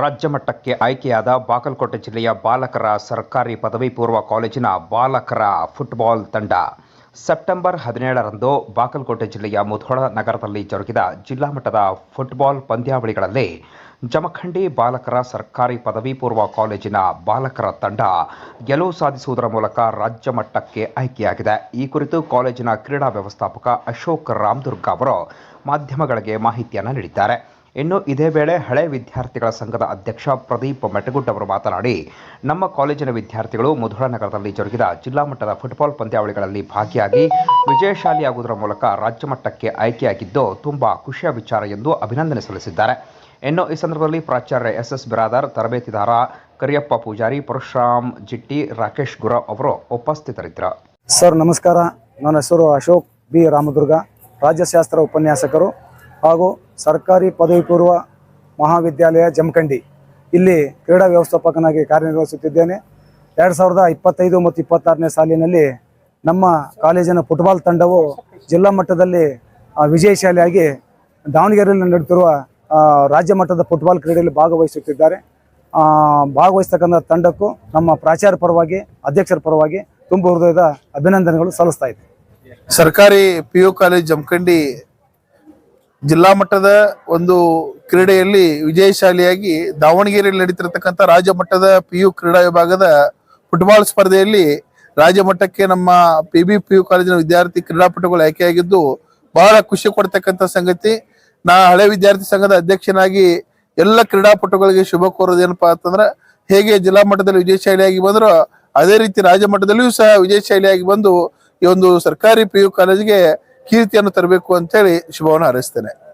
ರಾಜ್ಯ ಮಟ್ಟಕ್ಕೆ ಆಯ್ಕೆಯಾದ ಬಾಗಲಕೋಟೆ ಜಿಲ್ಲೆಯ ಬಾಲಕರ ಸರ್ಕಾರಿ ಪದವಿ ಪೂರ್ವ ಕಾಲೇಜಿನ ಬಾಲಕರ ಫುಟ್ಬಾಲ್ ತಂಡ ಸೆಪ್ಟೆಂಬರ್ ಹದಿನೇಳರಂದು ಬಾಗಲಕೋಟೆ ಜಿಲ್ಲೆಯ ಮುಧೋಳ ನಗರದಲ್ಲಿ ಜರುಗಿದ ಜಿಲ್ಲಾ ಮಟ್ಟದ ಫುಟ್ಬಾಲ್ ಪಂದ್ಯಾವಳಿಗಳಲ್ಲಿ ಜಮಖಂಡಿ ಬಾಲಕರ ಸರ್ಕಾರಿ ಪದವಿ ಪೂರ್ವ ಕಾಲೇಜಿನ ಬಾಲಕರ ತಂಡ ಗೆಲುವು ಸಾಧಿಸುವುದರ ಮೂಲಕ ರಾಜ್ಯ ಮಟ್ಟಕ್ಕೆ ಆಯ್ಕೆಯಾಗಿದೆ. ಈ ಕುರಿತು ಕಾಲೇಜಿನ ಕ್ರೀಡಾ ವ್ಯವಸ್ಥಾಪಕ ಅಶೋಕ್ ರಾಮದುರ್ಗ ಅವರು ಮಾಧ್ಯಮಗಳಿಗೆ ಮಾಹಿತಿಯನ್ನು ನೀಡಿದ್ದಾರೆ. ಇನ್ನು ಇದೇ ವೇಳೆ ಹಳೆ ವಿದ್ಯಾರ್ಥಿಗಳ ಸಂಘದ ಅಧ್ಯಕ್ಷ ಪ್ರದೀಪ್ ಮೆಟಗುಡ್ ಅವರು ಮಾತನಾಡಿ, ನಮ್ಮ ಕಾಲೇಜಿನ ವಿದ್ಯಾರ್ಥಿಗಳು ಮುಧೋಳ ನಗರದಲ್ಲಿ ಜರುಗಿದ ಜಿಲ್ಲಾ ಮಟ್ಟದ ಫುಟ್ಬಾಲ್ ಪಂದ್ಯಾವಳಿಗಳಲ್ಲಿ ಭಾಗಿಯಾಗಿ ವಿಜಯಶಾಲಿಯಾಗುವುದರ ಮೂಲಕ ರಾಜ್ಯ ಮಟ್ಟಕ್ಕೆ ಆಯ್ಕೆಯಾಗಿದ್ದು, ತುಂಬಾ ಖುಷಿಯ ವಿಚಾರ ಎಂದು ಅಭಿನಂದನೆ ಸಲ್ಲಿಸಿದ್ದಾರೆ. ಇನ್ನು ಈ ಸಂದರ್ಭದಲ್ಲಿ ಪ್ರಾಚಾರ್ಯ ಎಸ್ ಎಸ್ ಬಿರಾದಾರ್, ತರಬೇತಿದಾರ ಕರಿಯಪ್ಪ ಪೂಜಾರಿ, ಪರಶುರಾಮ್ ಜಿಟ್ಟಿ, ರಾಕೇಶ್ ಗುರಾವ್ ಅವರು ಉಪಸ್ಥಿತರಿದ್ದರು. ಸರ್, ನಮಸ್ಕಾರ. ನನ್ನ ಹೆಸರು ಅಶೋಕ್ ಬಿ. ರಾಮದುರ್ಗ. ರಾಜ್ಯಶಾಸ್ತ್ರ ಉಪನ್ಯಾಸಕರು. ಹಾಗೂ ಸರ್ಕಾರಿ ಪದವಿ ಪೂರ್ವ ಮಹಾವಿದ್ಯಾಲಯ ಜಮಖಂಡಿ. ಇಲ್ಲಿ ಕ್ರೀಡಾ ವ್ಯವಸ್ಥಾಪಕನಾಗಿ ಕಾರ್ಯನಿರ್ವಹಿಸುತ್ತಿದ್ದೇನೆ. ಎರಡು ಸಾವಿರದ ಇಪ್ಪತ್ತೈದು ಮತ್ತು ಇಪ್ಪತ್ತಾರನೇ ಸಾಲಿನಲ್ಲಿ ನಮ್ಮ ಕಾಲೇಜಿನ ಫುಟ್ಬಾಲ್ ತಂಡವು ಜಿಲ್ಲಾ ಮಟ್ಟದಲ್ಲಿ ವಿಜಯಶಾಲಿಯಾಗಿ ದಾವಣಗೆರೆಯಲ್ಲಿ ನಡೆಯುತ್ತಿರುವ ರಾಜ್ಯ ಮಟ್ಟದ ಫುಟ್ಬಾಲ್ ಕ್ರೀಡೆಯಲ್ಲಿ ಭಾಗವಹಿಸುತ್ತಿದ್ದಾರೆ. ಭಾಗವಹಿಸ್ತಕ್ಕಂಥ ತಂಡಕ್ಕೂ ನಮ್ಮ ಪ್ರಾಚಾರ ಪರವಾಗಿ, ಅಧ್ಯಕ್ಷರ ಪರವಾಗಿ ತುಂಬ ಹೃದಯದ ಅಭಿನಂದನೆಗಳು ಸಲ್ಲಿಸ್ತಾ ಇದೆ ಸರ್ಕಾರಿ ಪಿ ಯು ಕಾಲೇಜ್ ಜಮಖಂಡಿ ಜಿಲ್ಲಾ ಮಟ್ಟದ ಒಂದು ಕ್ರೀಡೆಯಲ್ಲಿ ವಿಜಯಶಾಲಿಯಾಗಿ ದಾವಣಗೆರೆಯಲ್ಲಿ ನಡೀತಿರತಕ್ಕಂಥ ರಾಜ್ಯ ಮಟ್ಟದ ಪಿ ಯು ಕ್ರೀಡಾ ವಿಭಾಗದ ಫುಟ್ಬಾಲ್ ಸ್ಪರ್ಧೆಯಲ್ಲಿ ರಾಜ್ಯ ಮಟ್ಟಕ್ಕೆ ನಮ್ಮ ಪಿ ಬಿ ಪಿ ಯು ಕಾಲೇಜಿನ ವಿದ್ಯಾರ್ಥಿ ಕ್ರೀಡಾಪಟುಗಳು ಆಯ್ಕೆಯಾಗಿದ್ದು ಬಹಳ ಖುಷಿ ಕೊಡ್ತಕ್ಕಂಥ ಸಂಗತಿ. ನಾ ಹಳೆ ವಿದ್ಯಾರ್ಥಿ ಸಂಘದ ಅಧ್ಯಕ್ಷನಾಗಿ ಎಲ್ಲ ಕ್ರೀಡಾಪಟುಗಳಿಗೆ ಶುಭ ಕೋರೋದೇನಪ್ಪ ಅಂತಂದ್ರೆ, ಹೇಗೆ ಜಿಲ್ಲಾ ಮಟ್ಟದಲ್ಲಿ ವಿಜಯಶಾಲಿಯಾಗಿ ಬಂದರೋ ಅದೇ ರೀತಿ ರಾಜ್ಯ ಮಟ್ಟದಲ್ಲಿಯೂ ಸಹ ವಿಜಯಶಾಲಿಯಾಗಿ ಬಂದು ಈ ಒಂದು ಸರ್ಕಾರಿ ಪಿ ಯು ಕಾಲೇಜಿಗೆ ಕೀರ್ತಿಯನ್ನು ತರಬೇಕು ಅಂತೇಳಿ ಶುಭವನ್ನು ಹಾರೈಸ್ತೇನೆ.